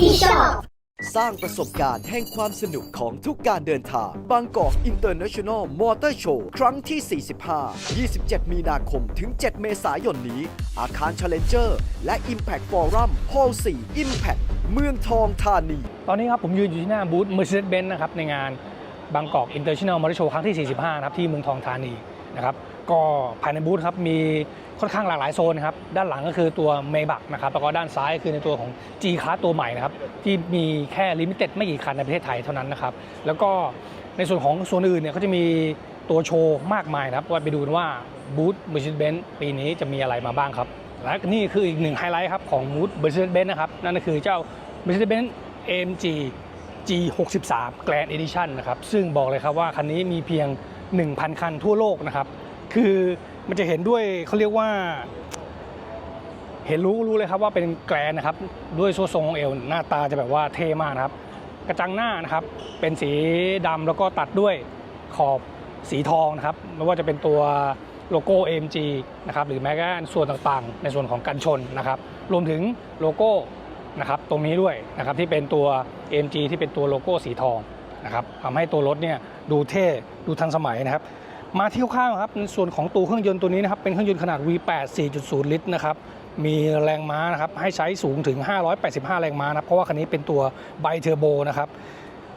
ที่ชอบ สร้างประสบการณ์แห่งความสนุกของทุกการเดินทาง บางกอกอินเตอร์เนชั่นแนลมอเตอร์โชว์ครั้งที่ 45 27 มีนาคมถึง 7 เมษายนนี้ อาคาร Challenger และ Impact Forum Hall 4 Impact เมืองทองธานี ตอนนี้ครับผมยืนอยู่ที่หน้าบูธ Mercedes-Benz นะครับในงานบางกอก International Motor Show ครั้งที่ 45 นะครับที่เมืองทองธานีนะครับก็ภายในบูธครับมี ค่อนข้างหลากหลายโซนครับด้านหลังก็คือตัว Maybach นะครับแล้วก็ด้านซ้ายคือในตัวของ G Class ตัวใหม่นะครับที่มีแค่ลิมิเต็ดไม่กี่คันในประเทศไทยเท่านั้นนะครับแล้วก็ในส่วนของโซนอื่นเนี่ยเขาจะมีตัวโชว์มากมายนะครับว่าไปดูว่าบูธ Mercedes-Benz ปีนี้จะมีอะไรมาบ้างครับและนี่คืออีกหนึ่งไฮไลท์ครับของบูธ Mercedes-Benz นะครับนั่นก็คือเจ้า Mercedes-Benz AMG G63 Grand Edition นะครับซึ่งบอกเลยครับว่าคันนี้มีเพียง 1,000 คันทั่วโลกนะครับคือ มันจะเห็นด้วยเขาเรียกว่า เห็นรู้รู้เลยครับว่าเป็นแกรนนะครับ ด้วยโซ่ทรงของเอวหน้าตาจะแบบว่าเท่มากนะครับ กระจังหน้านะครับ เป็นสีดำแล้วก็ตัดด้วยขอบสีทองนะครับไม่ว่าจะเป็นตัวโลโก้ AMG นะครับหรือแม้กระทั่งส่วนต่างๆ ในส่วนของกันชนนะครับ รวมถึงโลโก้นะครับตรงนี้ด้วยนะครับที่เป็นตัว AMG ที่เป็นตัวโลโก้สีทองนะครับทำให้ตัวรถเนี่ยดูเท่ดูทันสมัยนะครับ มาที่ข้างๆครับในส่วนของตัวเครื่องยนต์ตัวนี้นะครับเป็นเครื่องยนต์ขนาด V8 4.0 ลิตรนะครับมีแรงม้านะครับให้ใช้สูงถึง 585 แรงม้านะครับเพราะว่าคันนี้เป็นตัวไบเทอร์โบนะครับ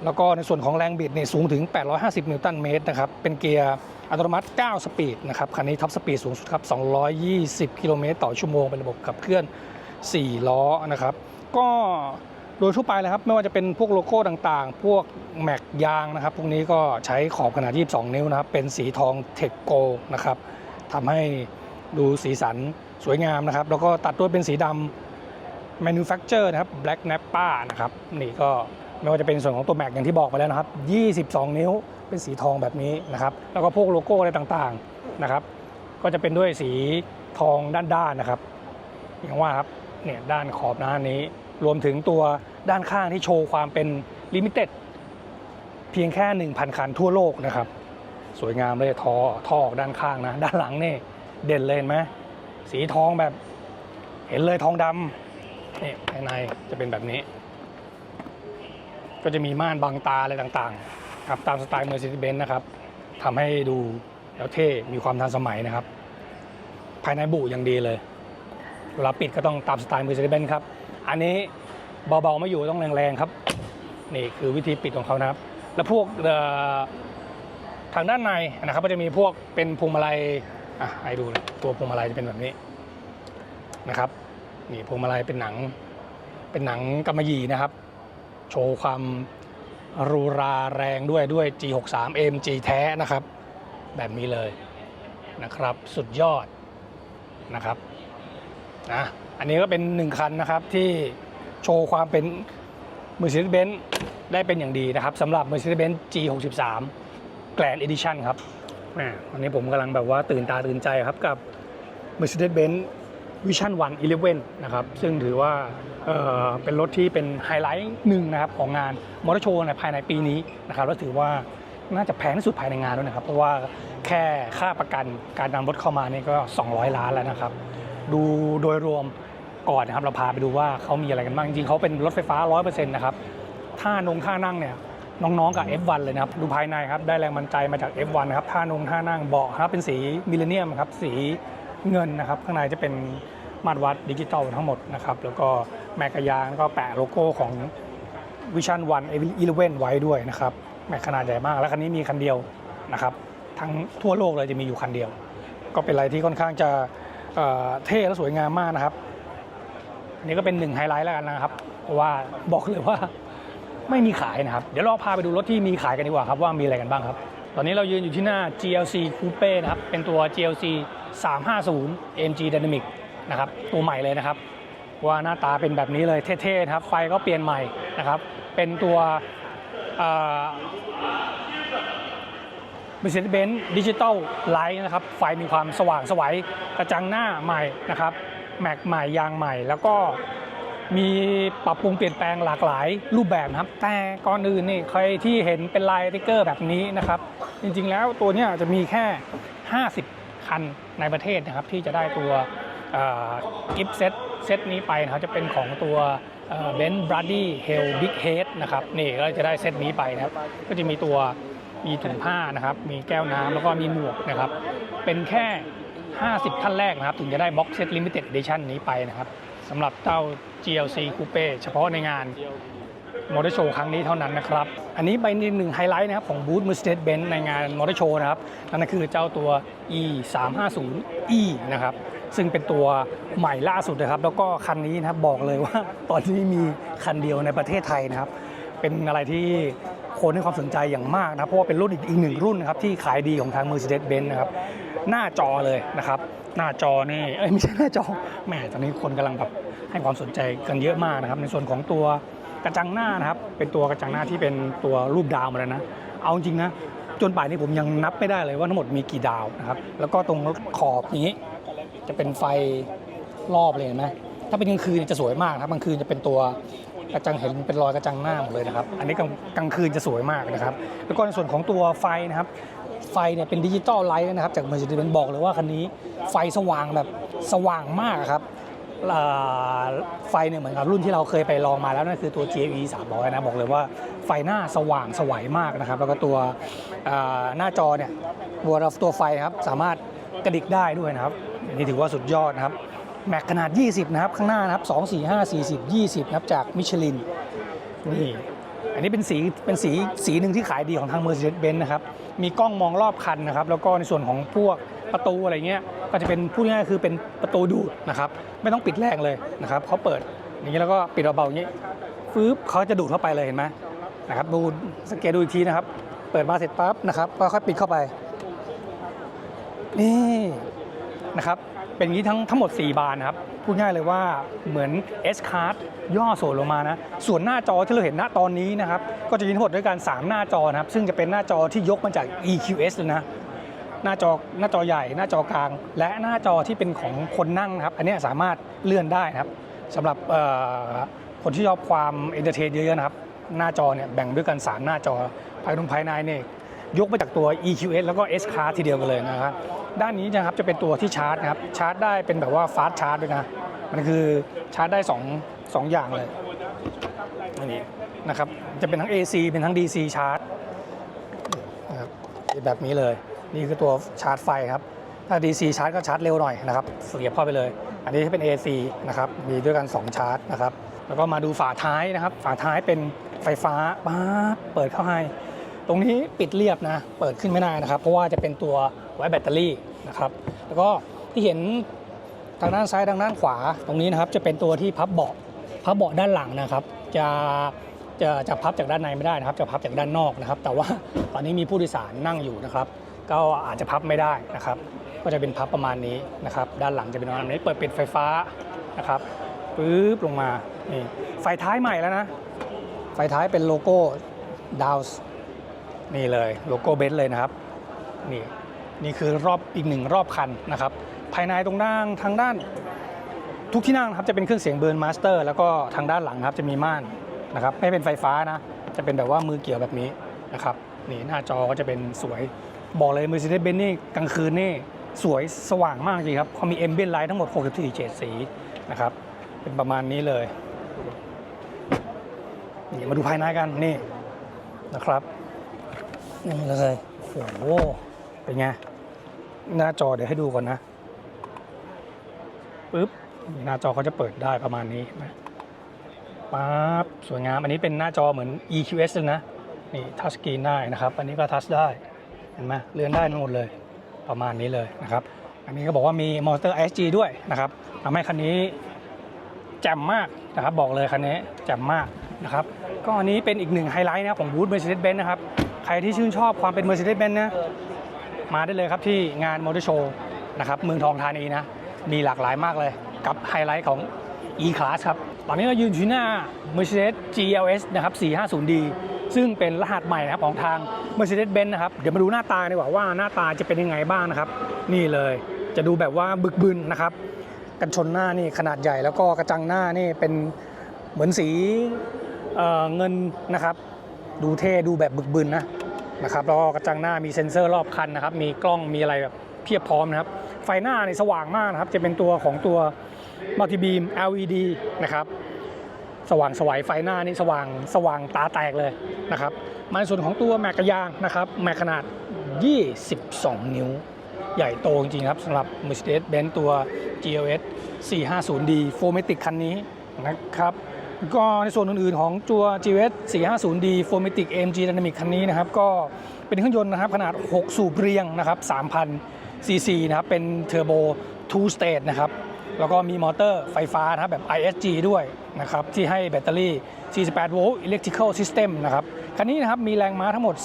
แล้วก็ในส่วนของแรงบิดเนี่ยสูงถึง 850 นิวตันเมตรนะครับเป็นเกียร์อัตโนมัติ 9 สปีดนะครับคันนี้ท็อปสปีดสูงสุดครับ 220 กิโลเมตรต่อชั่วโมงเป็นระบบขับเคลื่อน 4 ล้อนะครับก็ โดยทั่วไปเลยครับไม่ว่าจะเป็นพวกโลโก้ต่างๆ พวกแม็กยางนะครับ พวกนี้ก็ใช้ขอบขนาด 22 นิ้วนะครับ เป็นสีทองเทคโกนะครับทำให้ดูสีสันสวยงามนะครับ แล้วก็ตัดด้วยเป็นสีดำ manufacture นะครับ black nappa นะครับ นี่ก็ไม่ว่าจะเป็นส่วนของตัวแม็กอย่างที่บอกไปแล้วนะครับ 22 นิ้วเป็นสีทองแบบนี้นะครับ แล้วก็พวกโลโก้อะไรต่างๆนะครับ ก็จะเป็นด้วยสีทองด้านๆนะครับ อย่างว่าครับ เนี่ยด้านขอบหน้านี้ รวมถึงตัวด้านข้างที่โชว์ความเป็นลิมิเต็ดเพียงแค่ 1,000 คันทั่วโลกนะครับ สวยงามเลยท่อท่อออกด้านข้างนะ ด้านหลังนี่เด่นเลยไหมสีทองแบบเห็นเลยทองดำนี่ภายในจะเป็นแบบนี้ ก็จะมีม่านบังตาอะไรต่างๆครับตามสไตล์ Mercedes-Benz นะครับทำให้ดูแล้วเท่ มีความทันสมัยนะครับ ภายในบุอย่างดีเลย เวลาปิดก็ต้องตามสไตล์ Mercedes-Benz ครับ อันนี้เบาๆไม่อยู่ต้องแรงๆครับ นี่คือวิธีปิดของเขานะครับ แล้วพวกทางด้านในนะครับก็จะมีพวกเป็นพวงมาลัยอะให้ดูตัวพวงมาลัยจะเป็นแบบนี้นะครับนี่พวงมาลัยเป็นหนัง เป็นหนังกำมะหยี่นะครับ โชว์ความรูราแรงด้วยด้วย G63 AMG แท้นะครับ แบบนี้เลยนะครับ สุดยอดนะครับนะ อันนี้ก็เป็นหนึ่งคันนะครับที่โชว์ความเป็น Mercedes-Benz ได้เป็นอย่างดีนะครับสำหรับ Mercedes-Benz G63 Grand Edition ครับแหมวันนี้ผมกำลังแบบว่าตื่นตาตื่นใจครับกับ Mercedes-Benz Vision One Eleven นะครับ ซึ่งถือว่าเอ่อเป็นรถที่เป็นไฮไลท์หนึ่งนะครับของงานมอเตอร์โชว์ในภายในปีนี้นะครับแล้วถือว่าน่าจะแพงที่สุดภายในงานด้วยนะครับ เพราะว่าแค่ค่าประกันการนำรถเข้ามานี่ก็ 200 ล้านแล้วนะครับ ดูโดยรวมก่อนนะครับเราพาไปดูว่าเขามีอะไรกันบ้างจริงๆเขาเป็นรถไฟฟ้า 100%นะครับท่านงท่านั่งเนี่ยน้องๆกับ F1 เลยนะครับดูภายในครับได้แรงบันใจมาจาก F1 นะครับท่านงท่านั่งเบาะครับเป็นสีมิเลเนียมครับสีเงินนะครับข้างในจะเป็นมาตรวัดดิจิตอลทั้งหมดนะครับแล้วก็แมกกายางแล้วก็แปะโลโก้ของ Vision One Eleven ไว้ด้วยนะครับแมกขนาดใหญ่มาก แล้วคันนี้มีคันเดียวนะครับทั้งทั่วโลกเลยจะมีอยู่คันเดียว ก็เป็นอะไรที่ค่อนข้างจะ เท่และสวยงามมากนะครับ อันนี้ก็เป็นหนึ่งไฮไลท์แล้วกันนะครับว่าบอกเลยว่าไม่มีขายนะครับ เดี๋ยวเราพาไปดูรถที่มีขายกันดีกว่าครับว่ามีอะไรกันบ้างครับ ตอนนี้เรายืนอยู่ที่หน้า GLC Coupe นะครับ เป็นตัว GLC 350 AMG Dynamic นะครับตัวใหม่เลยนะครับ ว่าหน้าตาเป็นแบบนี้เลยเท่ๆนะครับ ไฟก็เปลี่ยนใหม่นะครับ เป็นตัว เอ่อ Mercedes-Benz Digital Light นะครับ ไฟมีความสว่างสวัยกระจังหน้าใหม่นะครับ แม็กใหม่ยางใหม่ แล้วก็มีปรับปรุงเปลี่ยนแปลงหลากหลายรูปแบบนะครับ แต่ก่อนอื่นนี่ใครที่เห็นเป็นลายติ๊กเกอร์แบบนี้นะครับ จริงๆแล้วตัวนี้จะมีแค่ 50 คันในประเทศนะครับ ที่จะได้ตัวกิฟต์เซตเซตนี้ไปนะครับจะเป็นของตัวเบนซ์บรัดดี้เฮลบิ๊กเฮดนะครับนี่ก็จะได้เซตนี้ไปนะครับ ก็จะมีตัว มีถุงผ้านะครับ มีแก้วน้ำแล้วก็มีหมวกนะครับ เป็นแค่ 50 ท่านแรกนะครับ ถึงจะได้บ็อกเซตลิมิเต็ดเดชั่นนี้ไปนะครับสำหรับเจ้า GLC Coupe เฉพาะในงานมอเตอร์โชว์ครั้งนี้เท่านั้นนะครับ อันนี้เป็นอีกหนึ่งไฮไลท์นะครับของบูธ Mercedes-Benz ในงานมอเตอร์โชว์นะครับ นั่นก็คือเจ้าตัว e 3 5 0 e นะครับ ซึ่งเป็นตัวใหม่ล่าสุดนะครับ แล้วก็คันนี้นะครับบอกเลยว่าตอนนี้มีคันเดียวในประเทศไทยนะครับ เป็นอะไรที่ คนให้ความสนใจอย่างมากนะเพราะว่าเป็นรุ่นอีกอีกหนึ่งรุ่นนะครับที่ขายดีของทาง Mercedes-Benz นะครับหน้าจอเลยนะครับหน้าจอนี่เอ้ยไม่ใช่หน้าจอแหมตอนนี้คนกำลังแบบให้ความสนใจกันเยอะมากนะครับ ในส่วนของตัวกระจังหน้านะครับเป็นตัวกระจังหน้าที่เป็นตัวรูปดาวมาแล้วนะ เอาจริงนะจนป่านนี้ผมยังนับไม่ได้เลยว่าทั้งหมดมีกี่ดาวนะครับแล้วก็ตรงขอบนี้ จะเป็นไฟรอบเลยเห็นไหมถ้าเป็นกลางคืนจะสวยมากนะครับกลางคืนจะเป็นตัว กระจังเห็นเป็นรอยกระจังหน้าหมดเลยนะครับ อันนี้กลางคืนจะสวยมากนะครับ แล้วก็ในส่วนของตัวไฟนะครับไฟเนี่ยเป็นดิจิตอลไลท์นะครับ จาก Mercedes-Benz บอกเลยว่าคันนี้ไฟสว่างแบบสว่างมากครับไฟเนี่ยเหมือนกับรุ่นที่เราเคยไปลองมาแล้วนั่นคือตัว GLE 300 นะ บอกเลยว่าไฟหน้าสว่างสวยมากนะครับ แล้วก็ตัวหน้าจอเนี่ยตัวตัวไฟครับสามารถกระดิกได้ด้วยนะครับนนี่ถือว่าสุดยอดนะครับ แม็กขนาด 20 นะครับ ข้างหน้านะครับ 2 4 5 40 20 นะครับ จากมิชลิน นี่ อันนี้เป็นสี เป็นสีสีหนึ่งที่ขายดีของทาง Mercedes-Benz นะครับ มีกล้องมองรอบคันนะครับ แล้วก็ในส่วนของพวกประตูอะไรเงี้ย ก็จะเป็นพูดง่ายๆคือเป็นประตูดูดนะครับ ไม่ต้องปิดแรงเลยนะครับเขาเปิดอย่างนี้แล้วก็ปิดเบาๆอย่างนี้ฟืบเขาจะดูดเข้าไปเลยเห็นไหมนะครับดูสังเกตดูอีกทีนะครับ เปิดมาเสร็จปั๊บนะครับก็ค่อยปิดเข้าไป นี่นะครับ เป็นอย่างนี้ทั้งทั้งหมด 4 บานนะครับ พูดง่ายเลยว่าเหมือน S Card ย่อส่วนลงมานะ ส่วนหน้าจอที่เราเห็นณตอนนี้นะครับ ก็จะมีทั้งหมดด้วยกัน 3 หน้าจอนะครับ ซึ่งจะเป็นหน้าจอที่ยกมาจาก EQS เลยนะหน้าจอหน้าจอใหญ่ หน้าจอกลาง และหน้าจอที่เป็นของคนนั่งครับ อันนี้สามารถเลื่อนได้นะครับสำหรับคนที่ชอบความเอนเตอร์เทนเยอะๆนะครับ หน้าจอเนี่ยแบ่งด้วยกัน 3 หน้าจอภายในภายในเนี่ยยกมาจากตัว EQS แล้วก็ S Card ทีเดียวกันเลยนะครับ ด้านนี้นะครับจะเป็นตัวที่ชาร์จนะครับชาร์จได้เป็นแบบว่าฟาสต์ชาร์จด้วยนะมันคือชาร์จได้2 2อย่างเลยอันนี้นะครับจะเป็นทั้ง AC เป็นทั้ง DC ชาร์จนะครับแบบนี้เลยนี่คือตัวชาร์จไฟครับถ้า DC ชาร์จก็ชาร์จเร็วหน่อยนะครับเสียบเข้าไปเลย อันนี้เป็น AC นะครับมีด้วยกัน 2 ชาร์จนะครับแล้วก็มาดูฝาท้ายนะครับ ฝาท้ายเป็นไฟฟ้าป๊าเปิดเข้าให้ ตรงนี้ปิดเรียบนะ เปิดขึ้นไม่ได้นะครับ เพราะว่าจะเป็นตัวไว้แบตเตอรี่นะครับ แล้วก็ที่เห็นทางด้านซ้ายทางด้านขวาตรงนี้นะครับ จะเป็นตัวที่พับเบาะพับเบาะด้านหลังนะครับ จะจะจะพับจากด้านในไม่ได้นะครับ จะพับจากด้านนอกนะครับ แต่ว่าตอนนี้มีผู้โดยสารนั่งอยู่นะครับ ก็อาจจะพับไม่ได้นะครับ ก็จะเป็นพับประมาณนี้นะครับ ด้านหลังจะเป็นประมาณนี้เปิดปิดไฟฟ้านะครับปึ๊บลงมานี่ไฟท้ายใหม่แล้วนะ ไฟท้ายเป็นโลโก้ดาวส นี่เลยโลโก้เบนซ์เลยนะครับ นี่นี่คือรอบอีกหนึ่งรอบคันนะครับ ภายในตรงด้านทางด้าน ทุกที่นั่งครับจะเป็นเครื่องเสียงเบิร์นมาสเตอร์แล้วก็ทางด้านหลังครับจะมีม่านนะครับไม่เป็นไฟฟ้านะ จะเป็นแบบว่ามือเกี่ยวแบบนี้นะครับนี่หน้าจอก็จะเป็นสวยบอกเลย Mercedes-Benz นี่กลางคืนนี่สวยสว่างมากจริงครับเขามีเอมเบียนไลท์ทั้งหมด 64เฉดสีนะครับ เป็นประมาณนี้เลยนี่มาดูภายในกันนี่นะครับ นี่เลยโอ้โหเป็นไง หน้าจอเดี๋ยวให้ดูก่อนนะปึ๊บหน้าจอเขาจะเปิดได้ประมาณนี้นะปั๊บสวยงามอันนี้เป็นหน้าจอเหมือน EQS เลยนะนี่ทัชสกรีนได้นะครับ อันนี้ก็ทัชได้เห็นไหมเลื่อนได้ทั้งหมดเลยประมาณนี้เลยนะครับ อันนี้ก็บอกว่ามี Monster SG ด้วยนะครับทำให้คันนี้แจ่มมากนะครับ บอกเลยคันนี้แจ่มมากนะครับ ก็อันนี้เป็นอีกหนึ่งไฮไลท์นะของบูธ Mercedes-Benz นะครับ ใครที่ชื่นชอบความเป็น Mercedes-Benz นะ มาได้เลยครับที่งานมอเตอร์โชว์นะครับเมืองทองธานีนะ มีหลากหลายมากเลยกับไฮไลท์ของ E-Class ครับ ตอนนี้เรายืนอยู่ที่หน้า Mercedes GLS นะครับ 450D ซึ่งเป็นรหัสใหม่นะครับของทาง Mercedes-Benz นะครับ เดี๋ยวมาดูหน้าตาดีกว่าว่าหน้าตาจะเป็นยังไงบ้างนะครับ นี่เลยจะดูแบบว่าบึกบึนนะครับ กันชนหน้านี่ขนาดใหญ่แล้วก็กระจังหน้านี่เป็นเหมือนสีเอ่อเงินนะครับ ดูเท่ดูแบบบึกบึนนะนะครับแล้วก็กระจังหน้ามีเซ็นเซอร์รอบคันนะครับ มีกล้องมีอะไรแบบเพียบพร้อมนะครับ ไฟหน้าในสว่างมากนะครับ จะเป็นตัวของตัวมัลติบีม LED นะครับ สว่างสวายไฟหน้านี่สว่างสว่างตาแตกเลยนะครับมาในส่วนของตัวแม็กกระยางนะครับแม็กขนาด 22 นิ้ว ใหญ่โตจริงๆครับสำหรับ Mercedes-Benz ตัว GLS 450D 4matic คันนี้นะครับ ก็ในส่วนอื่นๆของตัว GLS 450D 4matic AMG Dynamic คันนี้นะครับ ก็เป็นเครื่องยนต์นะครับ ขนาด 6 สูบเรียงนะครับ3,000 cc นะครับ เป็นเทอร์โบ 2 stage นะครับ แล้วก็มีมอเตอร์ไฟฟ้านะครับ แบบ ISG ด้วยนะครับ ที่ให้แบตเตอรี่ 48 โวลต์ electrical system นะครับ คันนี้นะครับ มีแรงม้าทั้งหมด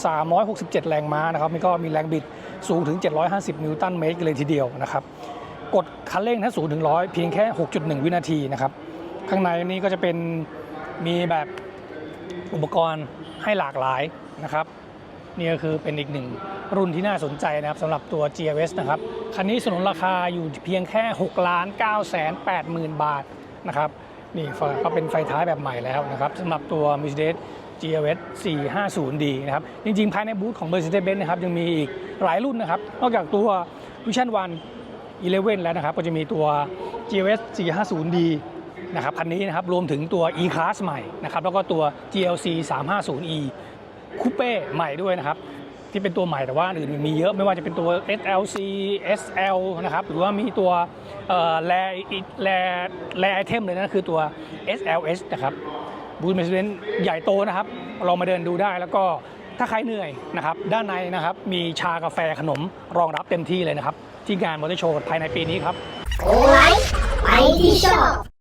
367 แรงม้านะครับแล้วก็มีแรงบิดสูงถึง 750 นิวตันเมตรเลยทีเดียวนะครับ กดคันเร่งถ้าสูงถึง 100 เพียงแค่ 6.1 วินาทีนะครับ ข้างในนี้ก็จะเป็นมีแบบอุปกรณ์ให้หลากหลายนะครับนี่ก็คือเป็นอีกหนึ่งรุ่นที่น่าสนใจนะครับสำหรับตัว GLS นะครับ คันนี้สนุนราคาอยู่เพียงแค่ 6 ล้าน9แสน8หมื่นบาทนะครับนี่ก็เป็นไฟท้ายแบบใหม่แล้วนะครับสำหรับตัว Mercedes GLS 450D นะครับจริงๆ ภายในบูธของ Mercedes-Benz นะครับยังมีอีกหลายรุ่นนะครับ นอกจากตัว Vision One 11 แล้วนะครับ ก็จะมีตัว GLS 450D นะครับคันนี้นะครับรวมถึงตัว E-Class ใหม่นะครับแล้วก็ตัว GLC 350E คูเป้ใหม่ด้วยนะครับที่เป็นตัวใหม่แต่ว่าอื่นมีเยอะไม่ว่าจะเป็นตัว SLC SL นะครับหรือว่ามีตัวแรแรแรไอเทมเลยนะคือตัว SLS นะครับบูธเมสเ e นใหญ่โตนะครับลองมาเดินดูได้แล้วก็ถ้าใครเหนื่อยนะครับด้านในนะครับมีชากาแฟขนมรองรับเต็มที่เลยนะครับ ที่งานมอเตอร์โชว์ภายในปีนี้ครับโอไลฟ์ไปที่ชอบ